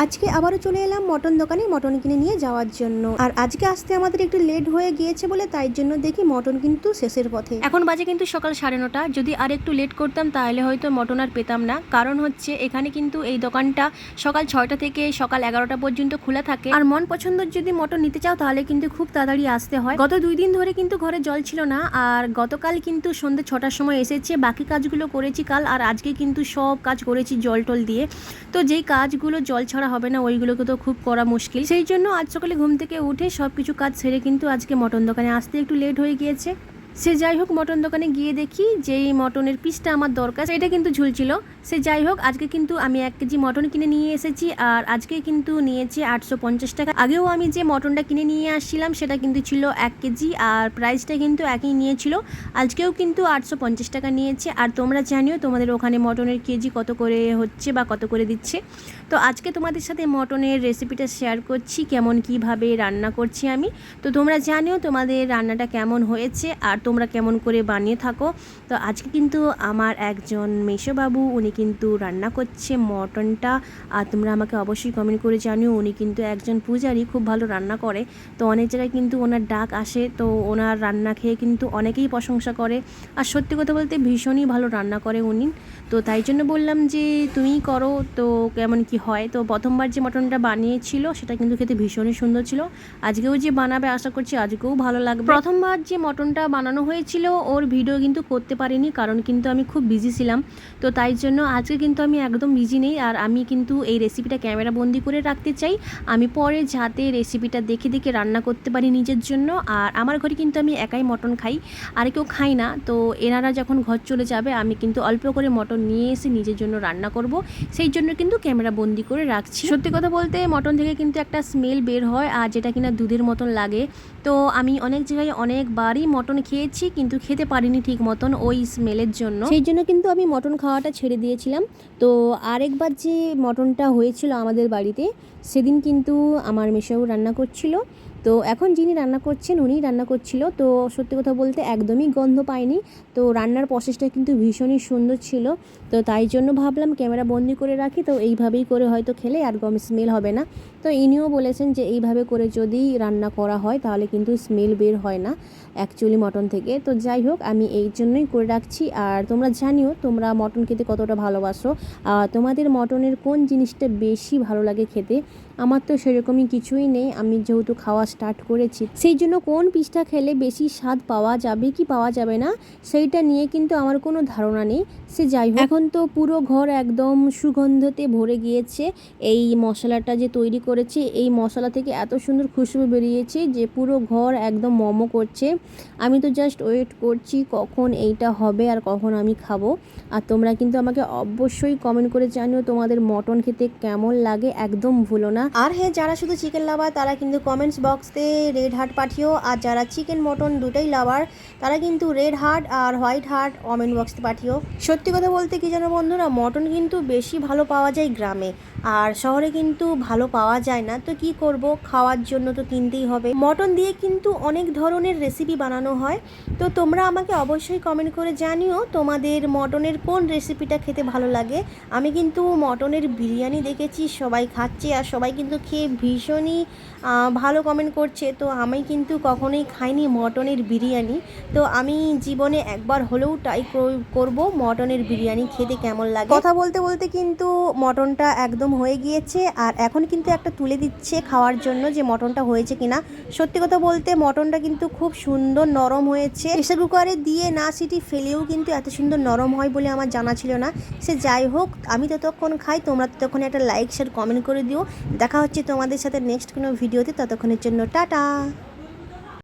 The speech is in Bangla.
আজকে আবারও চলে এলাম মটন দোকানে মটন কিনে নিয়ে যাওয়ার জন্য। আর আজকে আসতে আমাদের একটু লেট হয়ে গিয়েছে বলে তাই জন্য দেখি মটন কিন্তু শেষের পথে। এখন বাজে কিন্তু সকাল সাড়ে নটা। যদি আর একটু লেট করতাম তাহলে হয়তো মটন আর পেতাম না। কারণ হচ্ছে এখানে কিন্তু এই দোকানটা সকাল ছয়টা থেকে সকাল এগারোটা পর্যন্ত খোলা থাকে। আর মন পছন্দের যদি মটন নিতে চাও তাহলে কিন্তু খুব তাড়াতাড়ি আসতে হয়। গত দুই দিন ধরে কিন্তু ঘরে জল ছিল না। আর গতকাল কিন্তু সন্ধ্যে ছটার সময় এসেছে। বাকি কাজগুলো করেছি কাল। আর আজকে কিন্তু সব কাজ করেছি জল টল দিয়ে। তো যেই কাজগুলো জল ছাড়া হবে না, ওইগুলোকে তো খুব করা মুশকিল। সেই জন্য আজ সকালে ঘুম থেকে উঠে সব কিছু কাজ সেরে কিন্তু আজকে মটন দোকানে আসতে একটু লেট হয়ে গিয়েছে। সে যাই হোক মটন দোকানে গিয়ে দেখি যেই মটনের পিসটা আমার দরকার এটা কিন্তু ঝুলছিল। সে যাই হোক, আজকে কিন্তু আমি এক কেজি মটন কিনে নিয়ে এসেছি আর আজকে কিন্তু নিয়েছি আটশো পঞ্চাশ টাকা। আগেও আমি যে মটনটা কিনে নিয়ে আসছিলাম, সেটা কিন্তু ছিল এক কেজি আর প্রাইসটা কিন্তু একই নিয়েছিল। আজকেও কিন্তু আটশো পঞ্চাশ টাকা নিয়েছে আর তোমরা জানিও তোমাদের ওখানে মটনের কেজি কত করে হচ্ছে বা কত করে দিচ্ছে। তো আজকে তোমাদের সাথে মটনের রেসিপিটা শেয়ার করছি, কেমন কীভাবে রান্না করছি আমি। তো তোমরা জানিও তোমাদের রান্নাটা কেমন হয়েছে আর তোমরা কেমন করে বানিয়ে থাকো। তো আজকে কিন্তু আমার একজন মেশোবাবু, উনি কিন্তু রান্না করছে মটনটা। আর তোমরা আমাকে অবশ্যই কমেন্ট করে জানিও, উনি কিন্তু একজন পূজারি খুব ভালো রান্না করে। তো অনেক জায়গায় কিন্তু ওনার ডাক আসে, তো ওনার রান্না খেয়ে কিন্তু অনেকেই প্রশংসা করে। আর সত্যি কথা বলতে ভীষণই ভালো রান্না করে উনি। তো তাই জন্য বললাম যে, তুমিই করো, তো কেমন কি হয়। তো প্রথমবার যে মটনটা বানিয়েছিল, সেটা কিন্তু খেতে ভীষণই সুন্দর ছিল। আজকেও যে বানাবে, আশা করছি আজকেও ভালো লাগবে। প্রথমবার যে মটনটা বানানো হয়েছিল, ওর ভিডিও কিন্তু করতে পারিনি, কারণ কিন্তু আমি খুব বিজি ছিলাম। তো তাই জন্য আজকে কিন্তু আমি একদম বিজি নেই, আর আমি কিন্তু এই রেসিপিটা ক্যামেরা বন্দি করে রাখতে চাই। আমি পরে যাতে রেসিপিটা দেখে দেখে রান্না করতে পারি নিজের জন্য, আর আমার ঘরে কিন্তু আমি একাই মটন খাই, আর কেউ খাই না। তো এনারা যখন ঘর চলে যাবে, আমি কিন্তু অল্প করে মটন নিয়ে এসে নিজের জন্য রান্না করব। সেই জন্য কিন্তু ক্যামেরা বন্দি করে রাখছি। সত্যি কথা বলতে মটন থেকে কিন্তু একটা স্মেল বের হয়, আর যেটা কিনা দুধের মতন লাগে। তো আমি অনেক জায়গায় অনেকবারই মটন খেয়েছি, কিন্তু খেতে পারিনি ঠিক মতন ওই স্মেলের জন্য। সেই জন্য কিন্তু আমি মটন খাওয়াটা ছেড়ে দিয়েছিলাম। তো আরেকবার যে মটনটা হয়েছিল আমাদের বাড়িতে, সেদিন কিন্তু আমার মেশাও রান্না করছিল। তো এখন যিনি রান্না করছেন, উনিই রান্না করছিল। তো সত্যি কথা বলতে একদমই গন্ধ পাইনি। তো রান্নার প্রসেসটা কিন্তু ভীষণই সুন্দর ছিল। তো তাই জন্য ভাবলাম ক্যামেরা বন্দি করে রাখি। তো এইভাবেই করে হয়তো খেলে আর গম স্মেল হবে না। তো ইনিও বলেছেন যে এইভাবে করে যদি রান্না করা হয়, তাহলে কিন্তু স্মেল বের হয় না অ্যাকচুয়ালি মটন থেকে। তো যাই হোক, আমি এই জন্যই করে রাখছি। আর তোমরা জানিও, তোমরা মটন খেতে কতটা ভালোবাসো। তোমাদের মটনের কোন জিনিসটা বেশি ভালো লাগে খেতে? আমার তো সেরকমই কিছুই নেই। আমি যেহেতু খাওয়া স্টার্ট করেছি। সেই জন্য কোন পিসটা খেলে বেশি স্বাদ পাওয়া যাবে, কি পাওয়া যাবে না, সেইটা নিয়ে কিন্তু আমার কোনো ধারণা নেই। সে যাই হোক, এখন তো পুরো ঘর একদম সুগন্ধতে ভরে গিয়েছে। এই মশলাটা যে তৈরি করেছে, এই মশলা থেকে এত সুন্দর খুশবু বেরিয়েছে যে পুরো ঘর একদম মমো করছে। আমি তো জাস্ট ওয়েট করছি কখন এইটা হবে আর কখন আমি খাব। আর তোমরা কিন্তু আমাকে অবশ্যই কমেন্ট করে জানিও তোমাদের মটন খেতে কেমন লাগে, একদম ভুলো না। আর হ্যাঁ যারা শুধু চিকেন লাভার তারা কিন্তু কমেন্টস বক্সে রেড হার্ট পাঠিও। আর যারা চিকেন মটন দুটোই লাভার তারা কিন্তু রেড হার্ট আর হোয়াইট হার্ট কমেন্ট বক্সে পাঠিও। সত্যি কথা বলতে কি জানো বন্ধুরা মটন কিন্তু বেশি ভালো পাওয়া যায় গ্রামে। আর শহরে কিন্তু ভালো পাওয়া যায় না। তো কি করব? খাওয়ার জন্য তো কিনতেই হবে। মটন দিয়ে কিন্তু অনেক ধরনের রেসিপি বানানো হয়। তো তোমরা আমাকে অবশ্যই কমেন্ট করে জানিও তোমাদের মটনের কোন রেসিপিটা খেতে ভালো লাগে। আমি কিন্তু মটনের বিরিয়ানি দেখেছি, সবাই খাচ্ছে। আর সবাই কিন্তু খেয়ে ভীষণই ভালো কমেন্ট করছে, তো আমি কিন্তু কখনোই খাইনি মটনের বিরিয়ানি। তো আমি জীবনে একবার হলেও ট্রাই করব মটনের বিরিয়ানি, খেতে কেমন লাগে। কথা বলতে বলতে কিন্তু মটনটা একদম হয়ে গিয়েছে, আর এখন কিন্তু একটা তুলে দিচ্ছে খাওয়ার জন্য যে মটনটা হয়েছে কিনা। সত্যি কথা বলতে মটনটা কিন্তু খুব সুন্দর নরম হয়েছে। প্রেসার কুকারে দিয়ে না সিটি ফেলেও কিন্তু এত সুন্দর নরম হয় বলে আমার জানা ছিল না। সে যাই হোক, আমি ততক্ষণ খাই, তোমরা ততক্ষণ একটা লাইক শেয়ার কমেন্ট করে দিও। দেখা হচ্ছে তোমাদের সাথে নেক্সট কোনো ভিডিওতে ততক্ষণের জন্য Tata.